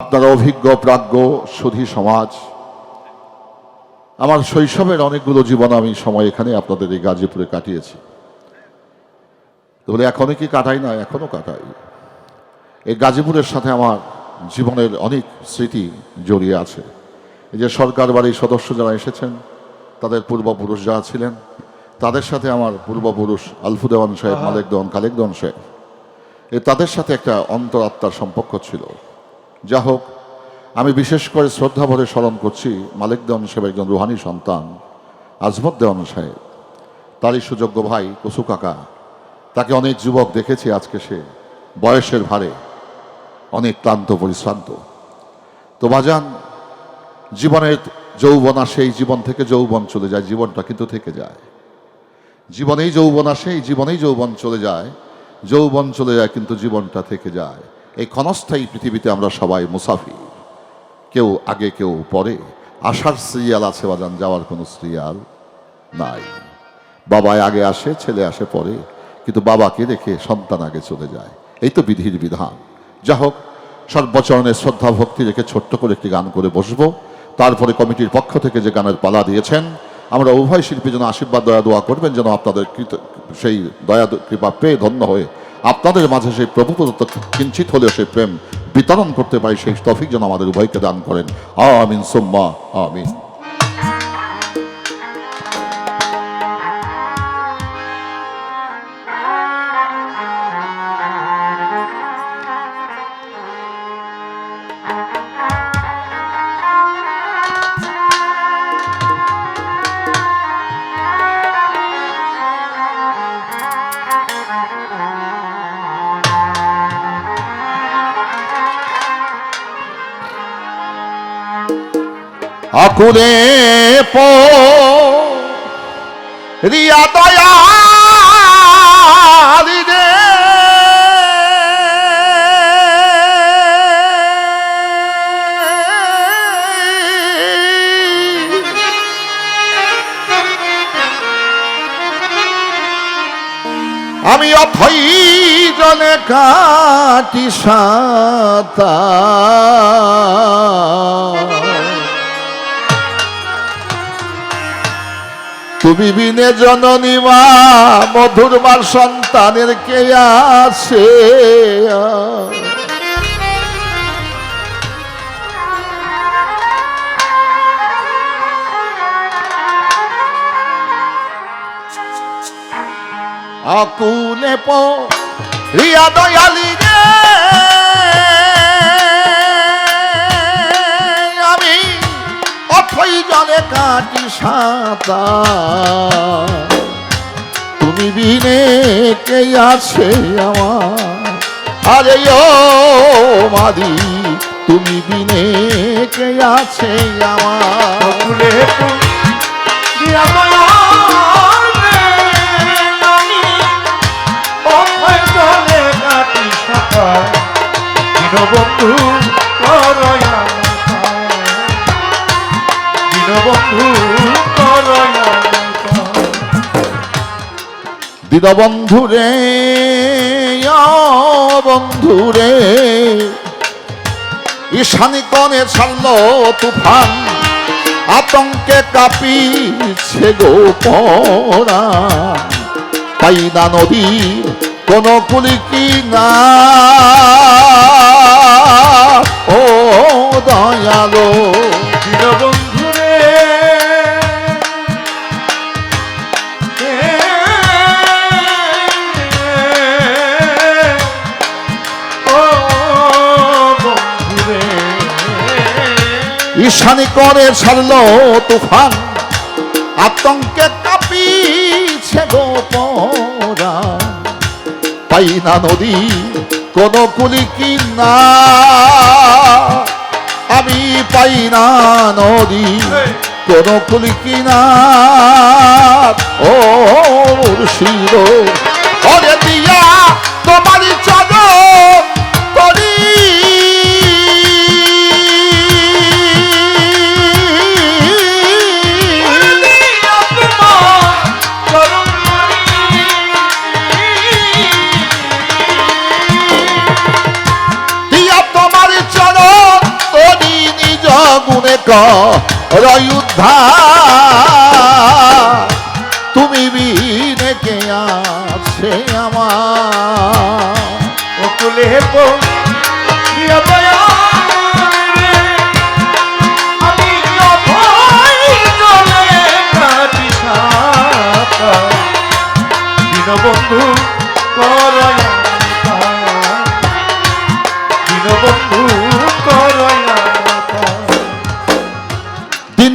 আপনারা অভিজ্ঞ প্রাজ্ঞ সুধী সমাজ আমার শৈশবের অনেকগুলো জীবন আমি সময় এখানে আপনাদের এই গাজীপুরে কাটিয়েছি। বলে এখনও কি কাটাই না? এখনও কাটাই। এই গাজীপুরের সাথে আমার জীবনের অনেক স্মৃতি জড়িয়ে আছে। এই যে সরকার বাড়ির সদস্য যারা এসেছেন তাদের পূর্বপুরুষ যারা ছিলেন তাদের সাথে আমার পূর্বপুরুষ আলফু দেওয়ান সাহেব মালেক দেওয়ান খালেক দেওয়ান সাহেব এ তাদের সাথে একটা অন্তরাত্মার সম্পর্ক ছিল। যা হোক, আমি বিশেষ করে শ্রদ্ধা ভরে স্মরণ করছি মালিক দেওয়ান সাহেব একজন রুহানি সন্তান, আজমত দেওয়ান সাহেব। তারই সুযোগ্য ভাই কসু কাকা। তাকে অনেক যুবক দেখেছি আজকে সে, বয়সের ভারে, অনেক ক্লান্ত, পরিশ্রান্ত। তো বাজান, জীবনের যৌবন আসে, এই জীবন থেকে যৌবন চলে যায়, জীবনটা কিন্তু থেকে যায়। জীবনেই যৌবন আসে, এই জীবনেই যৌবন চলে যায়, যৌবন চলে যায় কিন্তু জীবনটা থেকে যায়। এই ক্ষণস্থায়ী পৃথিবীতে আমরা সবাই মুসাফির। কেউ আগে, কেউ পরে। আসার সিরিয়াল আছে বাজান, যাওয়ার কোনো সিরিয়াল নাই। বাবায় আগে আসে, ছেলে আসে পরে, কিন্তু বাবাকে রেখে সন্তান আগে চলে যায়। এই তো বিধির বিধান। যা হোক সর্বচরণের শ্রদ্ধা ভক্তি রেখে ছোট্ট করে একটি গান করে বসবো। তারপরে কমিটির পক্ষ থেকে যে গানের পালা দিয়েছেন, আমরা উভয় শিল্পী যেন আশীর্বাদ, দয়া, দোয়া করবেন যেন আপনাদের কৃত- সেই দয়া, কৃপা পেয়ে ধন্য হয়ে আপনাদের মাঝে সেই প্রভু প্রদত্ত কিঞ্চিত হলেও সেই প্রেম বিতরণ করতে পারি সেই তফিক যেন আমাদের উভয়কে দান করেন। আমিন, সোম্মা, আমিন। আকুলে পো। রিয়া দয়ালি রে আমি অথই জনে কাটি সাতা তুমি বিনে জননী মা, মধুর মার সন্তানের কে আছে? আকুলে পো, রিয়া দয়ালি রে। আমি অথই জলে কাটি সাঁতা তুমি বিনে কে আছে আমার? আরে মাদি তুমি বিনে কে আছে আমার? দীনবন্ধু রে বন্ধু রে ঈশানী কনে ছাড়ল তুফান, আতঙ্কে কাঁপিছে গো পরা পাইনা নদীর কোন কুলি কি না ও দয়ালো ঈশানী করে ছাড়ল তুফান, আতঙ্কে কাঁপিছে গোপরা পাই না নদী, কোন কুলি কি না আমি পাই না নদী, কোন কুলি কি না ও ওরে দিয়া তোমারই রয়ুদ্ধা। তুমি বিনে কে আছে আমার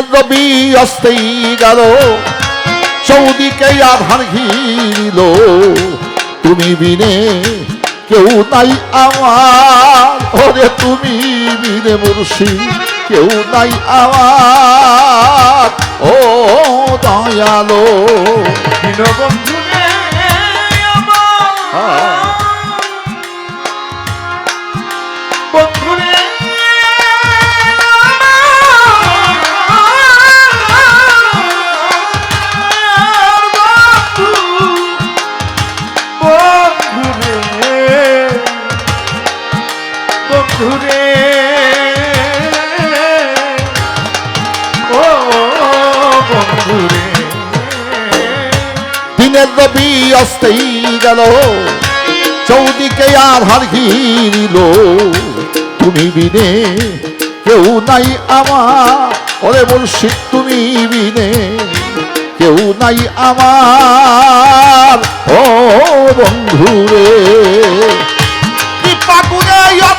রবি অস্তেই গেল। চৌদিকে আধার ঘিরিল। তুমি বিনে কেউ নাই আমার। ওরে তুমি বিনে মুর্শি, কেউ নাই আমার। ও দয়ালো দীনবন্ধু বন্ধু রে ও বন্ধু রে দিনের রবি অস্তেই গেল, চৌদিকে আধার ঘিরিল। তুমি বিনে কেউ নাই আমার, ওরে বলছি তুমি বিনে কেউ নাই আমার। ও বন্ধু রে কৃপা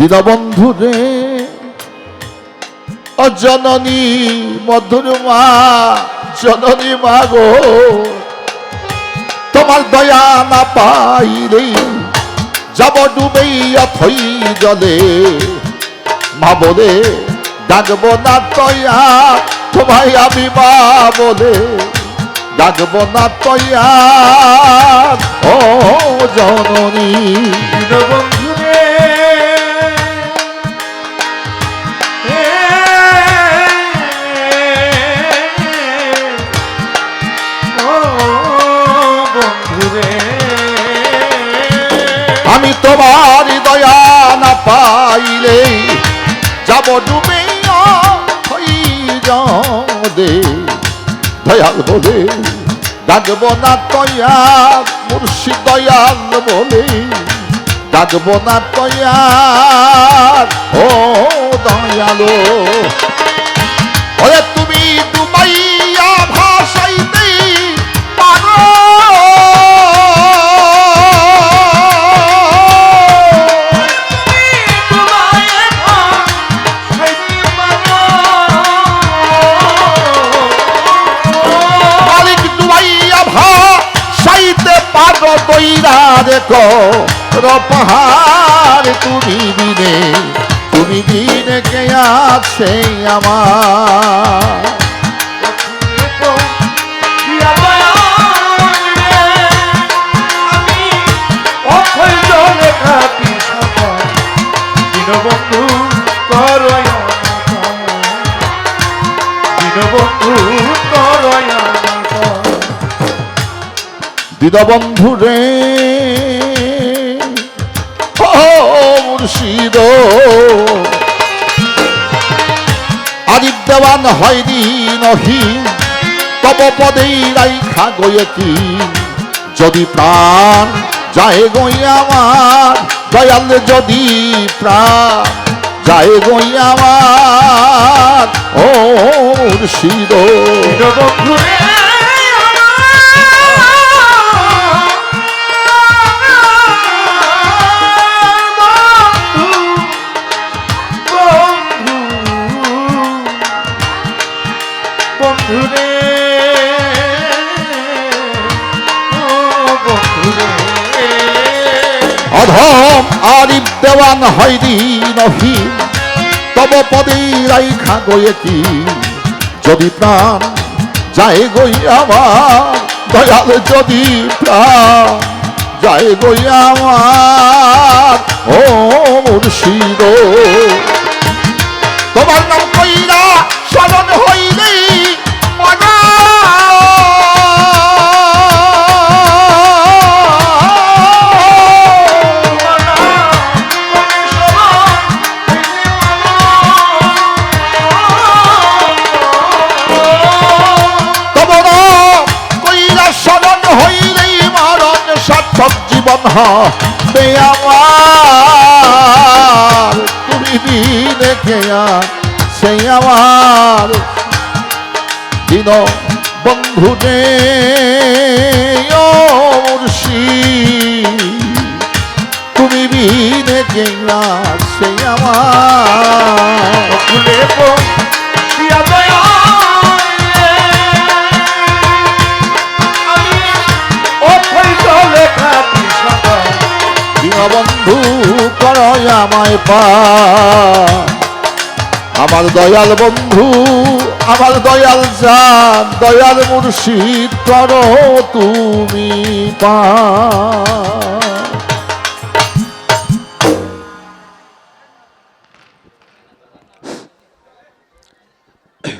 দীনবন্ধু রে অজননী মধুর মা, জননী মা গো, তোমার দয়া না পাইলে যাব ডুবেই অথই জলে। মা বলে, ডাকব না তয়া, তোমায় আমি মা বলে। ডাকব না তয়া, ও জননী। দীনবন্ধু আমি তোমার দয়া না পাইলে যাব ডুবে দে দয়াল বলে ডাকব না তয়া মুর্শি দয়াল বলে। ডাকব না তয়া ও দয়ালো। দইরা দেখো রপাহার তুমি বিনে তুমি বিনে কে আছে আমার? দীনবন্ধু করয় দীনবন্ধু করয় দিদবন্ধু রে মুর্শিদ। আদিব দেওয়ান হয়নি নহি তব পদেই রাইখা গয়ে কি? যদি প্রাণ যায় গই আমার, দয়াল যদি প্রাণ যায় গই আমার, ও মুর্শিদ। দীনবন্ধু আরিফ দেওয়ান হয়নি নহিম তব পদে রাইখা গয়ে কি? যদি প্রাণ যায় গই আমার, দয়াল যদি প্রাণ যায় গই আমার, ও মুর্শিদ। তোমার নাম কইরা স্মরণ হইলেই হবে আমার তুমি দিনে খেয়া সেই আমার দিন বন্ধু রে ও মুর্শিদ, তুমি বিনে খেয়া সেই আমার বন্ধু, করয় আমায় পা। আমার দয়াল বন্ধু, আমার দয়াল জান, দয়াল মুর্শিদ, করো তুমি পা।